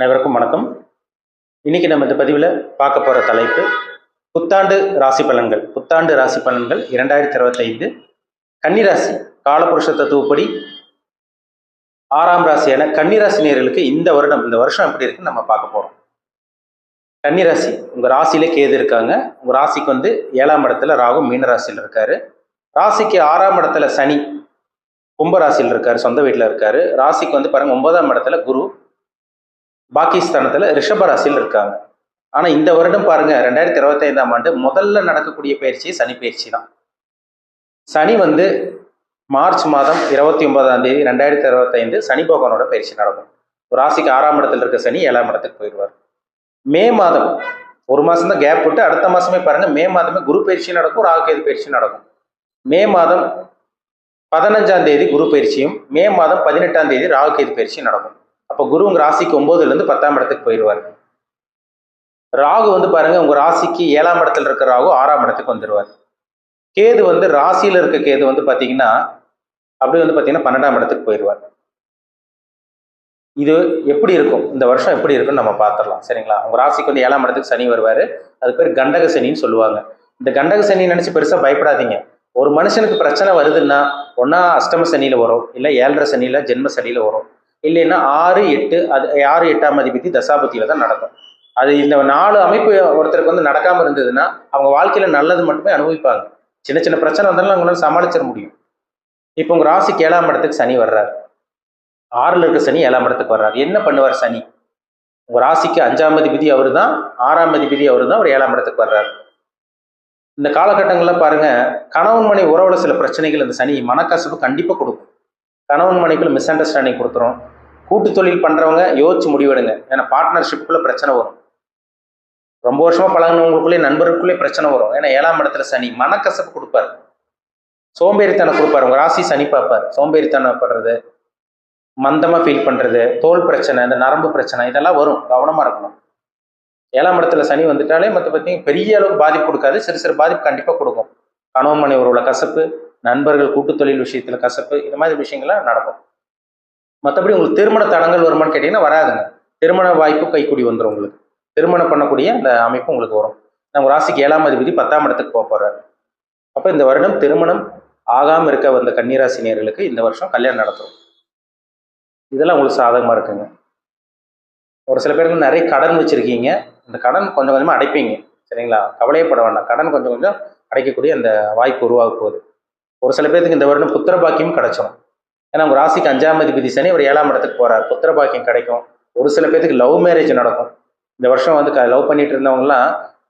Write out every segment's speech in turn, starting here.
அனைவருக்கும் வணக்கம். இன்னைக்கு நம்ம இந்த பதிவில் பார்க்க போகிற தலைப்பு புத்தாண்டு ராசி பலன்கள். புத்தாண்டு ராசி பலன்கள் இரண்டாயிரத்தி இருபத்தைந்து. கன்னிராசி காலபுருஷ தத்துவப்படி ஆறாம் ராசியான கன்னிராசி நேர்களுக்கு இந்த வருடம் இந்த வருஷம் எப்படி இருக்குன்னு நம்ம பார்க்க போகிறோம் கன்னிராசி உங்கள் ராசியில கேது இருக்காங்க. உங்கள் ராசிக்கு வந்து ஏழாம் இடத்துல ராகு மீன ராசியில் இருக்காரு. ராசிக்கு ஆறாம் இடத்துல சனி கும்பராசியில் இருக்கார் இருக்காரு சொந்த வீட்டில் இருக்காரு. ராசிக்கு வந்து பாருங்கள் ஒன்பதாம் இடத்துல குரு பாகிஸ்தானத்தில் ரிஷப ராசியில் இருக்காங்க. ஆனால் இந்த வருடம் பாருங்க ரெண்டாயிரத்தி இருபத்தைந்தாம் ஆண்டு முதல்ல நடக்கக்கூடிய பயிற்சி சனி பயிற்சி தான். சனி வந்து மார்ச் மாதம் இருபத்தி ஒன்பதாம் தேதி ரெண்டாயிரத்தி இருபத்தைந்து சனி பகவானோட பயிற்சி நடக்கும். ஒரு ராசிக்கு ஆறாம் இடத்துல இருக்க சனி ஏழாம் இடத்துக்கு போயிடுவார். மே மாதம் ஒரு மாதம் தான் கேப் விட்டு அடுத்த மாதமே பாருங்க மே மாதமே குரு பயிற்சி நடக்கும் ராகுகேது பயிற்சி நடக்கும். மே மாதம் பதினஞ்சாம் தேதி குரு பயிற்சியும் மே மாதம் பதினெட்டாம் தேதி ராகுகேது பயிற்சியும் நடக்கும். அப்போ குரு உங்க ராசிக்கு ஒன்பதுல இருந்து பத்தாம் இடத்துக்கு போயிடுவார் ராகு வந்து பாருங்க உங்க ராசிக்கு ஏழாம் இடத்துல இருக்க ராகு ஆறாம் இடத்துக்கு வந்துடுவார் கேது வந்து ராசியில இருக்க கேது வந்து பாத்தீங்கன்னா அப்படியே வந்து பாத்தீங்கன்னா பன்னெண்டாம் இடத்துக்கு போயிடுவார் இது எப்படி இருக்கும்? இந்த வருஷம் எப்படி இருக்கும்னு நம்ம பார்த்துடலாம் சரிங்களா? உங்க ராசிக்கு வந்து ஏழாம் இடத்துக்கு சனி வருவார். அது பேர் கண்டக சனின்னு சொல்லுவாங்க. இந்த கண்டக சனி நினைச்சு பெருசா பயப்படாதீங்க. ஒரு மனுஷனுக்கு பிரச்சனை வருதுன்னா ஒன்னா அஷ்டம சனியில வரும் இல்லை ஏழரை சனியில ஜென்ம சனியில வரும். இல்லைன்னா ஆறு எட்டு அது ஆறு எட்டாம் அதிபதி தசாபதியில் தான் நடக்கும். அது இந்த நாலு அமைப்பு ஒருத்தருக்கு வந்து நடக்காமல் இருந்ததுன்னா அவங்க வாழ்க்கையில் நல்லது மட்டுமே அனுபவிப்பாங்க. சின்ன சின்ன பிரச்சனை வந்தாலும் அவங்களால சமாளிச்சிட முடியும். இப்போ உங்கள் ராசிக்கு ஏழாம் இடத்துக்கு சனி வர்றாரு. ஆறில் இருக்க சனி ஏழாம் இடத்துக்கு வர்றாரு. என்ன பண்ணுவார் சனி? உங்கள் ராசிக்கு அஞ்சாம் அதிபதி அவரு தான் ஆறாம் அதிபதி அவர் தான் அவர் ஏழாம் இடத்துக்கு வர்றாரு. இந்த காலகட்டங்களில் பாருங்க கணவன் மனை உறவுல சில பிரச்சனைகள் இந்த சனி மனக்கசப்பு கண்டிப்பாக கொடுக்கும். கணவன் மனைக்குள்ள மிஸ் அண்டர்ஸ்டாண்டிங் கொடுத்துரும். கூட்டு தொழில் பண்ணுறவங்க யோசிச்சு முடிவெடுங்க. ஏன்னா பார்ட்னர்ஷிப்புக்குள்ளே பிரச்சனை வரும். ரொம்ப வருஷமாக பழகினவங்களுக்குள்ளே நண்பருக்குள்ளே பிரச்சனை வரும். ஏன்னா ஏழாம் இடத்துல சனி மனக்கசப்பு கொடுப்பாரு. சோம்பேறித்தனம் கொடுப்பாரு. உங்கள் ராசி சனி பார்ப்பார். சோம்பேறித்தனப்படுறது மந்தமாக ஃபீல் பண்ணுறது தோல் பிரச்சனை இந்த நரம்பு பிரச்சனை இதெல்லாம் வரும். கவனமாக இருக்கணும். ஏழாம் இடத்துல சனி வந்துட்டாலே மற்ற பார்த்தீங்கன்னா பெரிய அளவுக்கு பாதிப்பு கொடுக்காது. சிறு சிறு பாதிப்பு கண்டிப்பாக கொடுக்கும். கணவன் மனை உறவுல கசப்பு நண்பர்கள் கூட்டு தொழில் கசப்பு இது மாதிரி விஷயங்கள்லாம் நடக்கும். மற்றபடி உங்களுக்கு திருமண தடங்கள் வருமான்னு கேட்டிங்கன்னா வராதுங்க. திருமண வாய்ப்பு கைக்கூடி வந்துடும் உங்களுக்கு. திருமணம் பண்ணக்கூடிய அந்த அமைப்பு உங்களுக்கு வரும். நம்ம ராசிக்கு ஏழாம் அதிபதி பத்தாம் இடத்துக்கு போக போகிறாரு அப்போ இந்த வருடம் திருமணம் ஆகாமல் இருக்க வந்த கன்னிராசினியர்களுக்கு இந்த வருஷம் கல்யாணம் நடத்தும். இதெல்லாம் உங்களுக்கு சாதகமாக இருக்குங்க. ஒரு சில பேருக்கு நிறைய கடன் வச்சுருக்கீங்க. இந்த கடன் கொஞ்சம் கொஞ்சமாக அடைப்பீங்க. சரிங்களா? கவலையப்பட வேண்டாம். கடன் கொஞ்சம் கொஞ்சம் அடைக்கக்கூடிய அந்த வாய்ப்பு உருவாக போகுது. ஒரு சில பேருக்கு இந்த வருடம் புத்திர பாக்கியம் கிடைச்சோம். ஏன்னா உங்கள் ராசிக்கு அஞ்சாம் அதிபதி சனி ஒரு ஏழாம் இடத்துக்கு போகிறார் புத்திர பாக்கியம் கிடைக்கும். ஒரு சில பேருக்கு லவ் மேரேஜ் நடக்கும். இந்த வருஷம் வந்து க லவ் பண்ணிட்டு இருந்தவங்கலாம்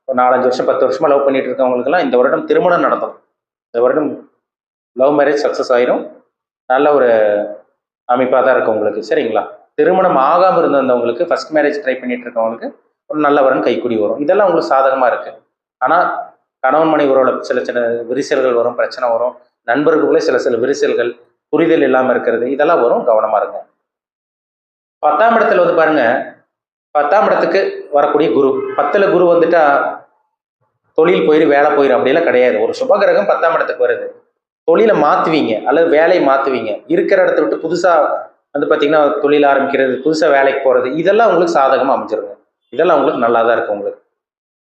ஒரு நாலஞ்சு வருஷம் பத்து வருஷமாக லவ் பண்ணிட்டு இருக்கவங்களுக்குலாம் இந்த வருடம் திருமணம் நடக்கும். இந்த வருடம் லவ் மேரேஜ் சக்ஸஸ் ஆயிரும். நல்ல ஒரு அமைப்பாக தான் இருக்கும் உங்களுக்கு. சரிங்களா? திருமணம் ஆகாமல் இருந்தவங்களுக்கு ஃபர்ஸ்ட் மேரேஜ் ட்ரை பண்ணிட்டு இருக்கவங்களுக்கு ஒரு நல்ல வரன் கைக்குடி வரும். இதெல்லாம் உங்களுக்கு சாதகமாக இருக்குது ஆனால் கணவன் மனை சில சில விரிசல்கள் வரும் பிரச்சனை வரும். நண்பர்களுக்குள்ளே சில சில விரிசல்கள் புரிதல் இல்லாமல் இருக்கிறது. இதெல்லாம் வரும். கவனமாக இருங்க. பத்தாம் இடத்துல வந்து பாருங்க. பத்தாம் இடத்துக்கு வரக்கூடிய குரு. பத்தில் குரு வந்துட்டா தொழில் போயிடு வேலை போயிடும் அப்படிலாம் கிடையாது. ஒரு சுபகிரகம் பத்தாம் இடத்துக்கு வருது. தொழிலை மாற்றுவீங்க அல்லது வேலையை மாற்றுவீங்க இருக்கிற இடத்த விட்டு புதுசாக வந்து பார்த்தீங்கன்னா தொழில் ஆரம்பிக்கிறது புதுசாக வேலைக்கு போகிறது இதெல்லாம் உங்களுக்கு சாதகமாக அமைஞ்சிருங்க. இதெல்லாம் உங்களுக்கு நல்லா தான் இருக்கும் உங்களுக்கு.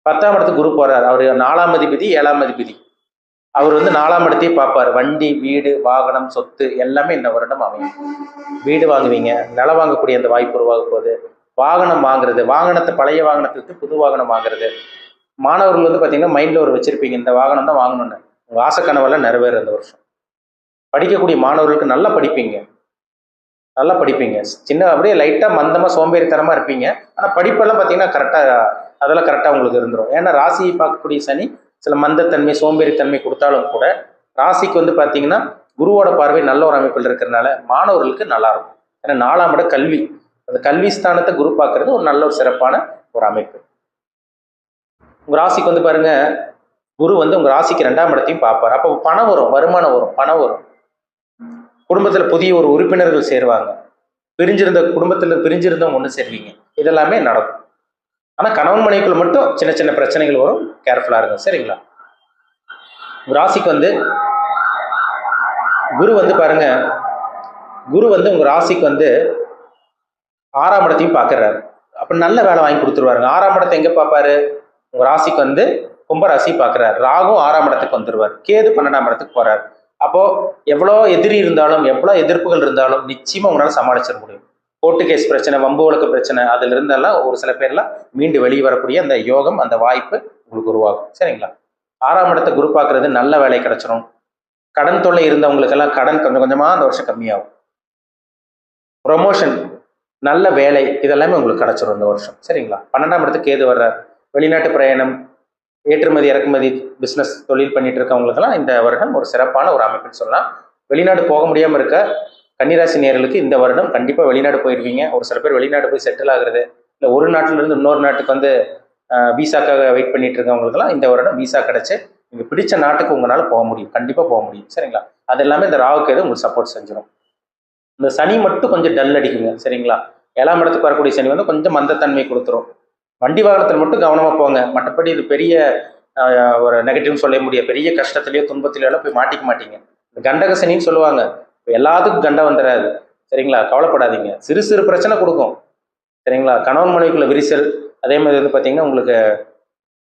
பத்தாம் இடத்துக்கு குரு போகிறார் அவர் நாலாம் அதிபதி ஏழாம் அதிபதி. அவர் வந்து நாலாம் இடத்தையே பார்ப்பார். வண்டி வீடு வாகனம் சொத்து எல்லாமே இந்த வருடம் அமையும். வீடு வாங்குவீங்க நிலம் வாங்கக்கூடிய அந்த வாய்ப்பு உருவாக போகுது. வாகனம் வாங்குறது வாகனத்தை பழைய வாகனத்துக்கு புது வாகனம் வாங்குறது. மாணவர்கள் வந்து பார்த்தீங்கன்னா மைண்டில் ஒரு வச்சிருப்பீங்க இந்த வாகனம் தான் வாங்கணும்னு. உங்கள் ஆசைக்கனவெல்லாம் நிறைவேறு இந்த வருஷம். படிக்கக்கூடிய மாணவர்களுக்கு நல்லா படிப்பீங்க. நல்லா படிப்பீங்க. சின்ன அப்படியே லைட்டாக மந்தமாக சோம்பேறித்தனமாக இருப்பீங்க. ஆனால் படிப்பெல்லாம் பார்த்தீங்கன்னா கரெக்டாக அதெல்லாம் கரெக்டாக உங்களுக்கு இருந்துடும் ஏன்னா ராசியை பார்க்கக்கூடிய சனி சில மந்தத்தன்மை சோம்பேறித்தன்மை கொடுத்தாலும் கூட ராசிக்கு வந்து பார்த்தீங்கன்னா குருவோட பார்வை நல்ல ஒரு அமைப்பில் இருக்கிறதுனால மாணவர்களுக்கு நல்லா இருக்கும். ஏன்னா நாலாம் இட கல்வி. அந்த கல்வி ஸ்தானத்தை குரு பார்க்கறது ஒரு நல்ல ஒரு சிறப்பான ஒரு அமைப்பு. உங்கள் ராசிக்கு வந்து பாருங்க குரு வந்து உங்கள் ராசிக்கு ரெண்டாம் இடத்தையும் பார்ப்பார். அப்போ பணம் வரும் வருமானம் வரும் பணம் வரும். குடும்பத்தில் புதிய ஒரு உறுப்பினர்கள் சேருவாங்க. பிரிஞ்சிருந்த குடும்பத்தில் பிரிஞ்சிருந்தவங்க ஒன்று சேருவீங்க. இதெல்லாமே நடக்கும். ஆனால் கணவன் மனைவிக்குள்ள மட்டும் சின்ன சின்ன பிரச்சனைகள் வரும். கேர்ஃபுல்லாக இருக்கும் சரிங்களா? ராசிக்கு வந்து குரு வந்து பாருங்க குரு வந்து உங்கள் ராசிக்கு வந்து ஆறாம் இடத்தையும் பார்க்குறாரு அப்போ நல்ல வேலை வாங்கி கொடுத்துருவாருங்க. ஆறாம் இடத்தை எங்கே பார்ப்பாரு? உங்கள் ராசிக்கு வந்து கும்பராசி பார்க்குறாரு ராகும் ஆறாம் இடத்துக்கு வந்துடுவார் கேது பன்னெண்டாம் இடத்துக்கு போகிறார் அப்போது எவ்வளோ எதிரி இருந்தாலும் எவ்வளோ எதிர்ப்புகள் இருந்தாலும் நிச்சயமாக உங்களால் சமாளிச்சிட முடியும். கோர்ட்டு கேஸ் பிரச்சனை வம்பு வழக்கு பிரச்சனை அதுல இருந்தெல்லாம் ஒரு சில பேர்லாம் மீண்டு வெளியே வரக்கூடிய அந்த யோகம் அந்த வாய்ப்பு உங்களுக்கு உருவாகும். சரிங்களா? ஆறாம் இடத்தை குரு பார்க்கறது நல்ல வேலை கிடைச்சிரும். கடன் தொல்லை இருந்தவங்களுக்கெல்லாம் கடன் கொஞ்சம் கொஞ்சமா அந்த வருஷம் கம்மியாகும். ப்ரொமோஷன் நல்ல வேலை இதெல்லாமே உங்களுக்கு கிடைச்சிரும் இந்த வருஷம். சரிங்களா? பன்னெண்டாம் இடத்துக்கு ஏது வர்றார். வெளிநாட்டு பிரயாணம் ஏற்றுமதி இறக்குமதி பிஸ்னஸ் தொழில் பண்ணிட்டு இருக்கவங்களுக்கெல்லாம் இந்த வருடம் ஒரு சிறப்பான ஒரு அமைப்புன்னு சொல்லலாம். வெளிநாடு போக முடியாமல் இருக்க கன்னிராசி நேர்களுக்கு இந்த வருடம் கண்டிப்பாக வெளிநாடு போயிருவீங்க ஒரு சில பேர் வெளிநாடு போய் செட்டில் ஆகுறது இல்லை ஒரு நாட்டிலிருந்து இன்னொரு நாட்டுக்கு வந்து விசாக்காக வெயிட் பண்ணிட்டு இருக்கவங்களுக்குலாம் இந்த வருடம் விசா கிடச்சி நீங்கள் பிடிச்ச நாட்டுக்கு உங்களால் போக முடியும். கண்டிப்பாக போக முடியும். சரிங்களா? அது எல்லாமே இந்த ராவுக்கு எது உங்களுக்கு சப்போர்ட் செஞ்சிடும் இந்த சனி மட்டும் கொஞ்சம் டல் அடிக்குங்க. சரிங்களா? ஏழாம் இடத்துக்கு வரக்கூடிய சனி வந்து கொஞ்சம் மந்தத்தன்மை கொடுத்துரும். வண்டி வாகனத்தில் மட்டும் கவனமாக போங்க. மற்றபடி இது பெரிய ஒரு நெகட்டிவ்னு சொல்ல முடியாது. பெரிய கஷ்டத்துலையோ துன்பத்திலேயோ போய் மாட்டிக்க மாட்டீங்க. இந்த கண்டக சனின்னு சொல்லுவாங்க. இப்போ எல்லாத்துக்கும் கண்டம் வந்துடாது சரிங்களா? கவலைப்படாதீங்க. சிறு சிறு பிரச்சனை கொடுக்கும். சரிங்களா? கணவன் மனைவிக்குள்ள விரிசல் அதே மாதிரி வந்து பார்த்தீங்கன்னா உங்களுக்கு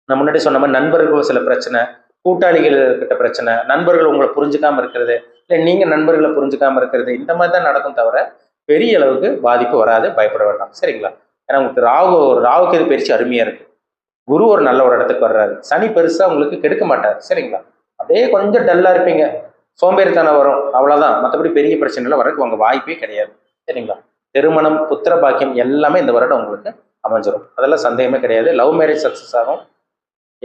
நான் முன்னாடி சொன்ன மாதிரி நண்பர்கள் சில பிரச்சனை கூட்டாளிகள் கிட்ட பிரச்சனை நண்பர்கள் உங்களை புரிஞ்சுக்காம இருக்கிறது இல்லை நீங்கள் நண்பர்களை புரிஞ்சுக்காம இருக்கிறது இந்த மாதிரி தான் நடக்கும் தவிர பெரிய அளவுக்கு பாதிப்பு வராது பயப்பட வேண்டாம். சரிங்களா? ஏன்னா உங்களுக்கு ராகு ஒரு ராகுக்கு இது பெருசு அருமையாக இருக்கு. குரு ஒரு நல்ல ஒரு இடத்துக்கு வர்றாரு. சனி பெருசாக உங்களுக்கு கெடுக்க மாட்டார். சரிங்களா? அப்படியே கொஞ்சம் டல்லாக இருப்பீங்க. சோம்பேறித்தனம் வரும். அவ்வளோதான் மற்றபடி பெரிய பிரச்சனைகள் வரக்கு உங்கள் வாய்ப்பே கிடையாது. சரிங்களா? திருமணம் புத்திர பாக்கியம் எல்லாமே இந்த வருடம் உங்களுக்கு அமைஞ்சிரும். அதெல்லாம் சந்தேகமே கிடையாது. லவ் மேரேஜ் சக்ஸஸ் ஆகும்.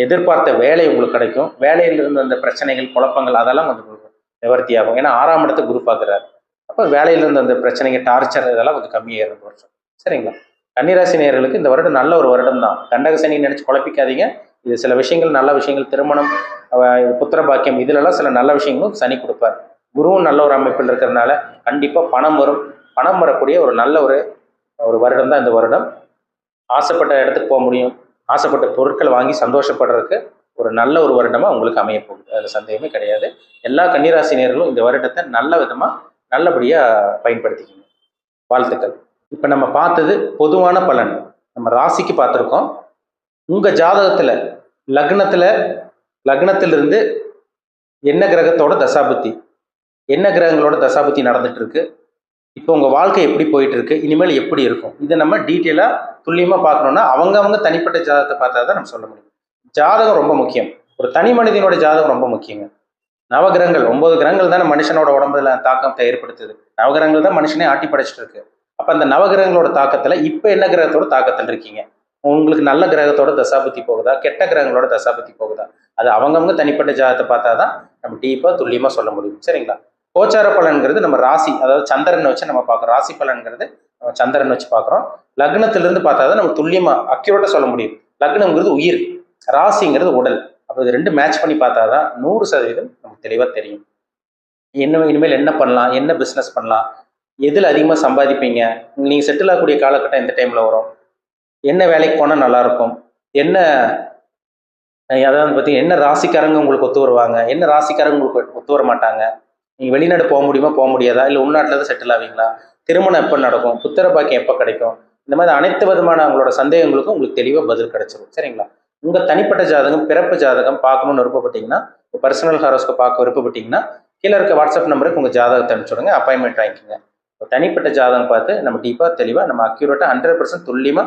எதிர்பார்த்த வேலை உங்களுக்கு கிடைக்கும். வேலையில் இருந்த அந்த பிரச்சனைகள் குழப்பங்கள் அதெல்லாம் கொஞ்சம் நிவர்த்தியாகும் நிவர்த்தி ஆகும். ஏன்னா ஆறாம் இடத்தை குரு பார்க்குறாரு. அப்போ வேலையில் இருந்த அந்த பிரச்சனைகள் டார்ச்சர் இதெல்லாம் கொஞ்சம் கம்மியாக இந்த வருஷம் சரிங்களா? கன்னிராசி நேர்களுக்கு இந்த வருடம் நல்ல ஒரு வருடம் தான். கண்டக சனி குழப்பிக்காதீங்க. இது சில விஷயங்கள் நல்ல விஷயங்கள் திருமணம் புத்திர பாக்கியம் இதுலலாம் சில நல்ல விஷயங்களும் சனி கொடுப்பார். குருவும் நல்ல ஒரு அமைப்பில் இருக்கிறதுனால கண்டிப்பாக பணம் வரும். பணம் வரக்கூடிய ஒரு நல்ல ஒரு ஒரு வருடம் தான் இந்த வருடம். ஆசைப்பட்ட இடத்துக்கு போக முடியும். ஆசைப்பட்ட பொருட்கள் வாங்கி சந்தோஷப்படுறதுக்கு ஒரு நல்ல ஒரு வருடமாக உங்களுக்கு அமைய போகுது. அதில் சந்தேகமே கிடையாது. எல்லா கன்னிராசினியர்களும் இந்த வருடத்தை நல்ல விதமாக நல்லபடியாக பயன்படுத்திக்கணும். வாழ்த்துக்கள். இப்போ நம்ம பார்த்தது பொதுவான பலன். நம்ம ராசிக்கு பார்த்துருக்கோம். உங்க ஜாதகத்துல லக்னத்துல லக்னத்திலிருந்து என்ன கிரகத்தோட தசாபுத்தி? என்ன கிரகங்களோட தசாபுத்தி நடந்துட்டு இருக்கு இப்போ உங்க வாழ்க்கை எப்படி போயிட்டு இருக்கு இனிமேல் எப்படி இருக்கும்? இதை நம்ம டீட்டெயிலா துல்லியமா பார்க்கணும்னா அவங்கவங்க தனிப்பட்ட ஜாதகத்தை பார்த்தா தான் நம்ம சொல்ல முடியும். ஜாதகம் ரொம்ப முக்கியம். ஒரு தனி மனிதனோட ஜாதகம் ரொம்ப முக்கியங்க. நவகிரகங்கள் ஒன்பது கிரகங்கள் தானே மனுஷனோட உடம்புல தாக்கத்தை ஏற்படுத்துது. நவகிரகங்கள் தான் மனுஷனே ஆட்டி படைச்சிட்டு இருக்கு. அப்ப அந்த நவகிரகங்களோட தாக்கத்துல இப்ப என்ன கிரகத்தோட தாக்கத்தில் இருக்கீங்க? உங்களுக்கு நல்ல கிரகத்தோட தசாபுத்தி போகுதா? கெட்ட கிரகங்களோட தசாபுத்தி போகுதா? அது அவங்கவுங்க தனிப்பட்ட ஜாதகத்தை பார்த்தா தான் நம்ம டீப்பாக துல்லியமாக சொல்ல முடியும். சரிங்களா? கோச்சார பலன்கிறது நம்ம ராசி அதாவது சந்திரனை வச்சு நம்ம பார்க்குறோம். ராசி பலன்கிறது நம்ம சந்திரன் வச்சு பார்க்குறோம். லக்னத்திலிருந்து பார்த்தா தான் நம்ம துல்லியமாக அக்யூரேட்டா சொல்ல முடியும். லக்னம்ங்கிறது உயிர் ராசிங்கிறது உடல். அப்போ இது ரெண்டு மேட்ச் பண்ணி பார்த்தா தான் நூறு சதவீதம் நமக்கு தெளிவாக தெரியும். என்ன இனிமேல் என்ன பண்ணலாம்? என்ன பிஸ்னஸ் பண்ணலாம்? எதில் அதிகமாக சம்பாதிப்பீங்க? நீங்கள் செட்டில் ஆகக்கூடிய காலகட்டம் எந்த டைமில் வரும்? என்ன வேலைக்கு போனால் நல்லாயிருக்கும் என்ன அதாவது பார்த்தீங்கன்னா என்ன ராசிக்காரங்க உங்களுக்கு ஒத்து வருவாங்க? என்ன ராசிக்காரங்க உங்களுக்கு ஒத்து வர மாட்டாங்க? நீங்கள் வெளிநாடு போக முடியுமா போக முடியாதா? இல்லை உள்நாட்டில் தான் செட்டில் ஆவீங்களா? திருமணம் எப்போ நடக்கும்? புத்திர பாக்கியம் எப்போ கிடைக்கும்? இந்த மாதிரி அனைத்து விதமான உங்களோட சந்தேகங்களுக்கும் உங்களுக்கு தெளிவாக பதில் கிடைச்சிரும். சரிங்களா? உங்கள் தனிப்பட்ட ஜாதகம் பிறப்பு ஜாதகம் பார்க்கணும்னு விருப்பப்பட்டீங்கன்னா பர்சனல் ஹாரோஸ்க்கு பார்க்க விருப்பப்பட்டீங்கன்னா கீழே இருக்க வாட்ஸ்அப் நம்பருக்கு உங்கள் ஜாதகத்தை அனுப்பிச்சுடுங்க அப்பாயின்மெண்ட் வாங்கிக்கோங்க. இப்போ தனிப்பட்ட ஜாதகம் பார்த்து நம்ம டீப்பாக தெளிவாக நம்ம அக்யூரேட்டாக ஹண்ட்ரட் பர்சன்ட் துல்லியமாக